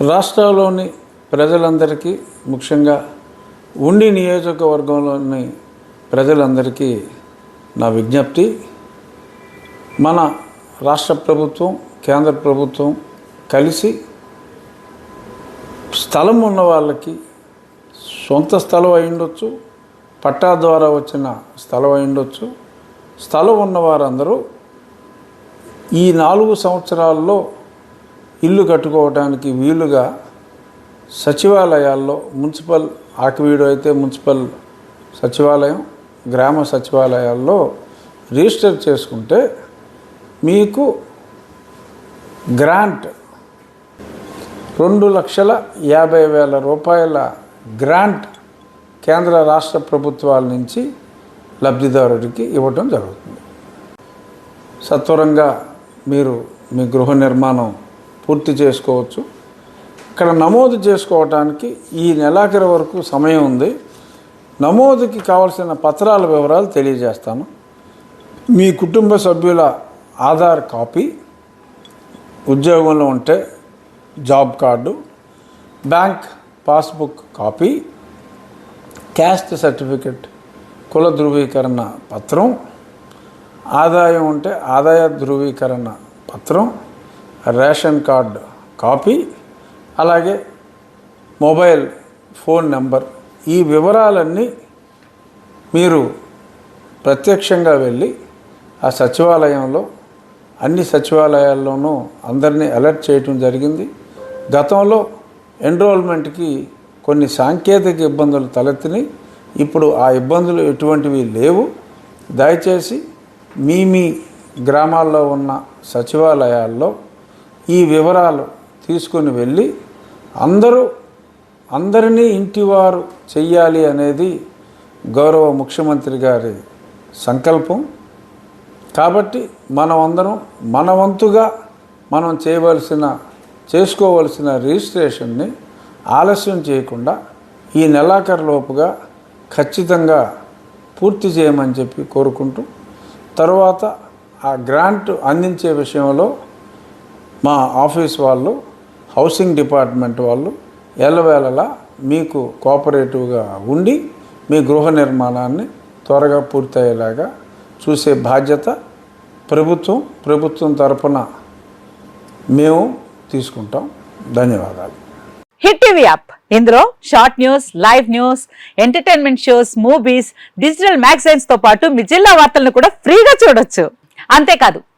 రాష్ట్రంలోని ప్రజలందరికీ ముఖ్యంగా ఉండి నియోజకవర్గంలోని ప్రజలందరికీ నా విజ్ఞప్తి మన రాష్ట్ర ప్రభుత్వం కేంద్ర ప్రభుత్వం కలిసి స్థలం ఉన్న వాళ్ళకి సొంత స్థలం అయి ఉండొచ్చు పట్టా ద్వారా వచ్చిన స్థలం అయి ఉండొచ్చు. స్థలం ఉన్న వారందరూ ఈ నాలుగు సంవత్సరాల్లో ఇల్లు కట్టుకోవడానికి వీలుగా సచివాలయాల్లో మున్సిపల్ ఆకివీడు అయితే మున్సిపల్ సచివాలయం గ్రామ సచివాలయాల్లో రిజిస్టర్ చేసుకుంటే మీకు గ్రాంట్ రెండు లక్షల యాభై వేల రూపాయల గ్రాంట్ కేంద్ర రాష్ట్ర ప్రభుత్వాల నుంచి లబ్ధిదారుడికి ఇవ్వటం జరుగుతుంది. సత్వరంగా మీరు మీ గృహ నిర్మాణం పూర్తి చేసుకోవచ్చు. ఇక్కడ నమోదు చేసుకోవటానికి ఈ నెలాఖరు వరకు సమయం ఉంది. నమోదుకి కావలసిన పత్రాల వివరాలు తెలియజేస్తాను. మీ కుటుంబ సభ్యుల ఆధార్ కాపీ ఉద్యోగంలో ఉంటే job card bank passbook copy caste certificate కుల ధృవీకరణ పత్రం ఆదాయం ఉంటే ఆదాయ ధృవీకరణ పత్రం రేషన్ కార్డు కాపీ అలాగే మొబైల్ ఫోన్ నెంబర్. ఈ వివరాలన్నీ మీరు ప్రత్యక్షంగా వెళ్ళి ఆ సచివాలయంలో అన్ని సచివాలయాల్లోనూ అందరినీ అలర్ట్ చేయటం జరిగింది. గతంలో ఎన్రోల్మెంట్కి కొన్ని సాంకేతిక ఇబ్బందులు తలెత్తిని ఇప్పుడు ఆ ఇబ్బందులు ఎటువంటివి లేవు. దయచేసి మీ మీ గ్రామాల్లో ఉన్న సచివాలయాల్లో ఈ వివరాలు తీసుకొని వెళ్ళి అందరూ అందరినీ ఇంటివారు చెయ్యాలి అనేది గౌరవ ముఖ్యమంత్రి గారి సంకల్పం. కాబట్టి మనం అందరం మన వంతుగా మనం చేయవలసిన చేసుకోవలసిన రిజిస్ట్రేషన్ని ఆలస్యం చేయకుండా ఈ నెలాఖరులోపుగా ఖచ్చితంగా పూర్తి చేయమని చెప్పి కోరుకుంటూ తర్వాత ఆ గ్రాంట్ అందించే విషయంలో మా ఆఫీస్ వాళ్ళు హౌసింగ్ డిపార్ట్మెంట్ వాళ్ళు ఎల్లవేళలా మీకు కోఆపరేటివ్గా ఉండి మీ గృహ నిర్మాణాన్ని త్వరగా పూర్తయ్యేలాగా చూసే బాధ్యత ప్రభుత్వం ప్రభుత్వం తరపున మేము తీసుకుంటాం. ధన్యవాదాలు. Hit TV app. ఇందులో short news live news entertainment shows movies digital మ్యాగజైన్స్తో పాటు మీ జిల్లా వార్తలను కూడా ఫ్రీగా చూడొచ్చు. అంతేకాదు